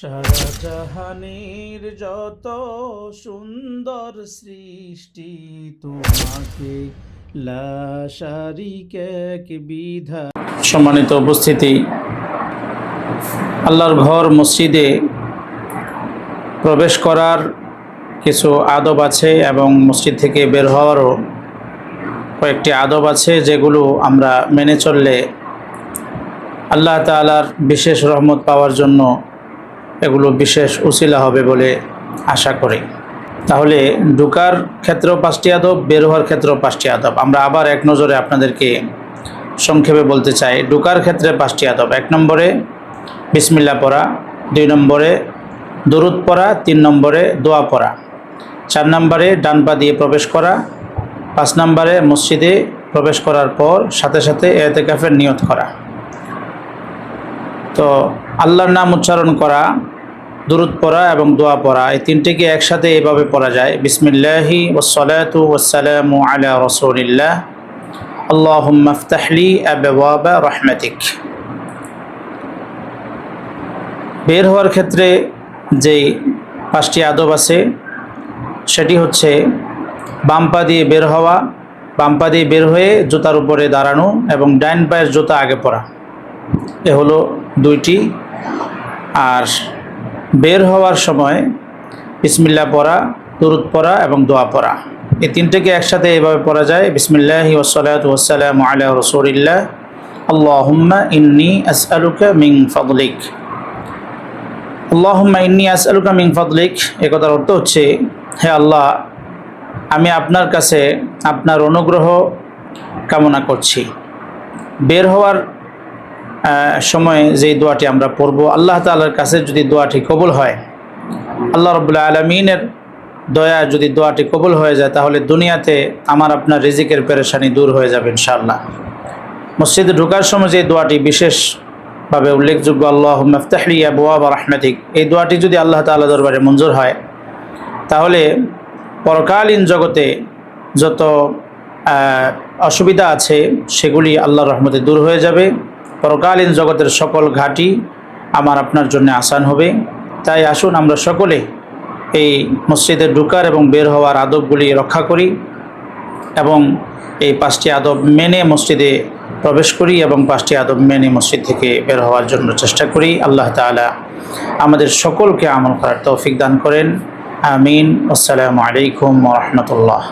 সারা জাহানের যত সুন্দর সৃষ্টি, তোমাকে বিধা। সম্মানিত উপস্থিতি, আল্লাহর ঘর মসজিদে প্রবেশ করার কিছু আদব আছে এবং মসজিদ থেকে বের হওয়ারও কয়েকটি আদব আছে যেগুলো আমরা মেনে চললে আল্লাহ তালার বিশেষ রহমত পাওয়ার জন্য এগুলো বিশেষ উসিলা হবে বলে আশা করি। তাহলে ঢুকার ক্ষেত্রেও পাঁচটি আদব, বের হওয়ার ক্ষেত্রেও পাঁচটি আদব। আমরা আবার এক নজরে আপনাদেরকে সংক্ষেপে বলতে চাই, ঢুকার ক্ষেত্রে পাঁচটি আদব। এক নম্বরে বিসমিল্লা পড়া, দুই নম্বরে দরুদ পড়া, তিন নম্বরে দোয়া পড়া। চার নম্বরে ডান পা দিয়ে প্রবেশ করা, পাঁচ নম্বরে মসজিদে প্রবেশ করার পর সাথে সাথে এতেকাফের নিয়ত করা। তো আল্লাহর নাম উচ্চারণ করা দুরুদ পড়া এবং দোয়া পড়া, এই তিনটিকে একসাথে এভাবে পড়া যায়। বিসমিল্লাহি ওসলাতু ওসালামু আলা রসুলিল্লাহ। আল্লাহ মফতাহলি আবাবা রহমাতিক। বের হওয়ার ক্ষেত্রে যেই পাঁচটি আদব আছে, সেটি হচ্ছে বাম পা দিয়ে বের হওয়া, বাম পা দিয়ে বের হয়ে জুতার উপরে দাঁড়ানো এবং ডাইন পায়ের জুতা আগে পরা। এ হলো দুইটি। আর বের হওয়ার সময় বিসমিল্লা পড়া, দুরুদ পড়া এবং দোয়া পড়া। এই তিনটেকে একসাথে এভাবে পড়া যায়, বিসমিল্লাহি ওসলাত ওসালাম আলা রসুলিল্লাহ। আল্লাহুম্মা ইন্নি আসআলুকা মিং ফদলিক। আল্লাহুম্মা ইন্নি আসআলুকা মিং ফদলিক। এ অর্থ হচ্ছে, হে আল্লাহ, আমি আপনার কাছে আপনার অনুগ্রহ কামনা করছি। বের হওয়ার সময়ে যেই দোয়াটি আমরা পড়ব, আল্লাহ তাআলার কাছে যদি দোয়াটি কবুল হয়, আল্লাহ রবুল্লা আলমিনের দয়া যদি দোয়াটি কবুল হয়ে যায়, তাহলে দুনিয়াতে আমার আপনার রিজিকের পেরেশানি দূর হয়ে যাবে ইনশাআল্লাহ। মসজিদে ঢোকার সময় যে দোয়াটি বিশেষভাবে উল্লেখযোগ্য আল্লাহ মফতাহলি আবুয়া বা রাহমাতিক, এই দোয়াটি যদি আল্লাহ তাআলা দরবারে মঞ্জুর হয়, তাহলে পরকালীন জগতে যত অসুবিধা আছে, সেগুলি আল্লাহর রহমতে দূর হয়ে যাবে। পরকালীন জগতের সকল ঘাটি আমার আপনার জন্য আসান হবে। তাই আসুন আমরা সকলে এই মসজিদে ঢুকার এবং বের হওয়ার আদবগুলি রক্ষা করি এবং এই পাঁচটি আদব মেনে মসজিদে প্রবেশ করি এবং পাঁচটি আদব মেনে মসজিদ থেকে বের হওয়ার জন্য চেষ্টা করি। আল্লাহ তাআলা আমাদের সকলকে আমল করার তৌফিক দান করেন। আমিন। আসসালামু আলাইকুম রহমতুল্লাহ।